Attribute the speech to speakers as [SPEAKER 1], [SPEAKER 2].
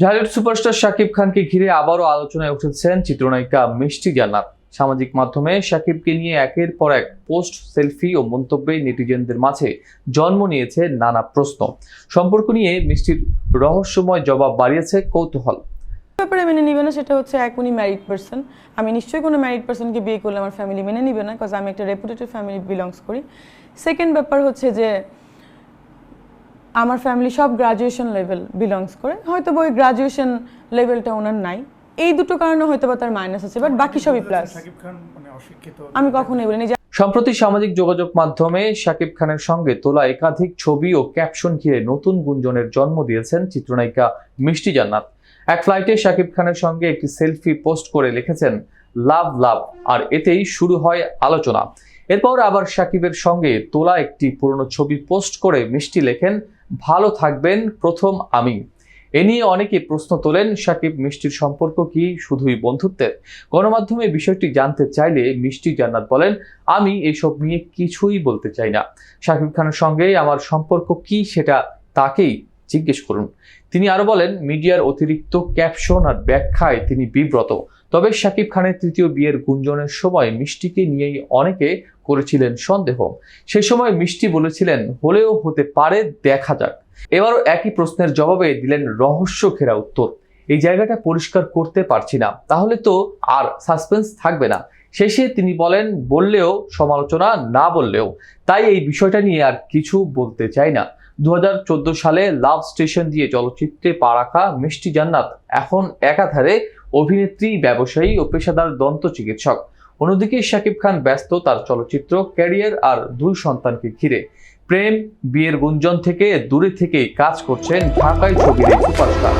[SPEAKER 1] Dhallywood superstar Shakib খানকে ঘিরে আবারও আলোচনায় উঠেছেন চিত্রনায়িকা মিষ্টি জান্নাত। সামাজিক মাধ্যমে শাকিবকে নিয়ে একের পর এক পোস্ট, সেলফি ও মন্তব্যে নেটিজেনদের মাঝে জন্ম নিয়েছে নানা প্রশ্ন। সম্পর্ক নিয়ে মিষ্টির রহস্যময় জবাব বাড়িয়েছে কৌতূহল।
[SPEAKER 2] ব্যাপারে মেনে নিবে না, সেটা হচ্ছে এক উনি ম্যারিড পার্সন আমি নিশ্চয়ই কোনো ম্যারিড পার্সনকে বিয়ে করলে আমার ফ্যামিলি মেনে নিবে না বিকজ আমি একটা রেপুটেটিভ ফ্যামিলি বিলংস করি। সেকেন্ড ব্যাপার হচ্ছে যে আমার ফ্যামিলি সব গ্রাজুয়েশন লেভেল বিলংস করে। হয়তো ওই গ্রাজুয়েশন লেভেলটা ওনার নাই। এই দুটো কারণে হয়তো বা তার মাইনাস আছে বাট বাকি সবই প্লাস
[SPEAKER 3] খান মানে অশিক্ষিত।
[SPEAKER 2] আমি কখনোই বলিনি
[SPEAKER 1] সম্প্রতি সামাজিক যোগাযোগ মাধ্যমে শাকিব খানের সঙ্গে তোলা একাধিক ছবি ও ক্যাপশন ঘিরে নতুন গুঞ্জনের জন্ম দিয়েছেন চিত্রনায়িকা মিষ্টি জান্নাত। এক ফ্লাইটে শাকিব খানের সঙ্গে একটি সেলফি পোস্ট করে লিখেছেন লাভ লাভ আর এতেই শুরু হয় আলোচনা। এরপর আবার শাকিবের সঙ্গে তোলা একটি পুরনো ছবি পোস্ট করে মিষ্টি লেখেন ভালো থাকবেন প্রথম আমি। এ নিয়ে অনেকে প্রশ্ন তোলেন, সাকিব মিষ্টির সম্পর্ক কি? শুধুই বন্ধুত্বের? গণমাধ্যমে বিষয়টি জানতে চাইলে মিষ্টি জান্নাত বলেন, আমি এসব নিয়ে কিছুই বলতে চাই না। সাকিব খানের সঙ্গে আমার সম্পর্ক কি সেটা তাকেই জিজ্ঞেস করুন। তিনি আরও বলেন, মিডিয়ার অতিরিক্ত ক্যাপশন আর ব্যাখ্যায় তিনি বিব্রত। তবে শাকিব খানের তৃতীয় বিয়ের গুঞ্জনের সময় মিষ্টিকে নিয়েই অনেকে করেছিলেন সন্দেহ। সে সময় মিষ্টি বলেছিলেন, হলেও হতে পারে, দেখা যাক। এবারও একই প্রশ্নের জবাবে দিলেন রহস্য ঘেরা উত্তর। এই জায়গাটা পরিষ্কার করতে পারছি না। তাহলে তো আর সাসপেন্স থাকবে না। শেষে তিনি বলেন, বললেও সমালোচনা না বললেও। তাই এই বিষয়টা নিয়ে আর কিছু বলতে চাই না। দুহাজার চোদ্দ সালে লাভ স্টেশন দিয়ে চলচ্চিত্রে পা রাখা মিষ্টি জান্নাত এখন একাধারে অভিনেত্রী, ব্যবসায়ী ও পেশাদার দন্ত চিকিৎসক। অন্যদিকে শাকিব খান ব্যস্ত তার চলচ্চিত্র ক্যারিয়ার আর দুই সন্তানকে ঘিরে। প্রেম, বিয়ের গুঞ্জন থেকে দূরে থেকেই কাজ করছেন ঢাকায় ছবির সুপারস্টার।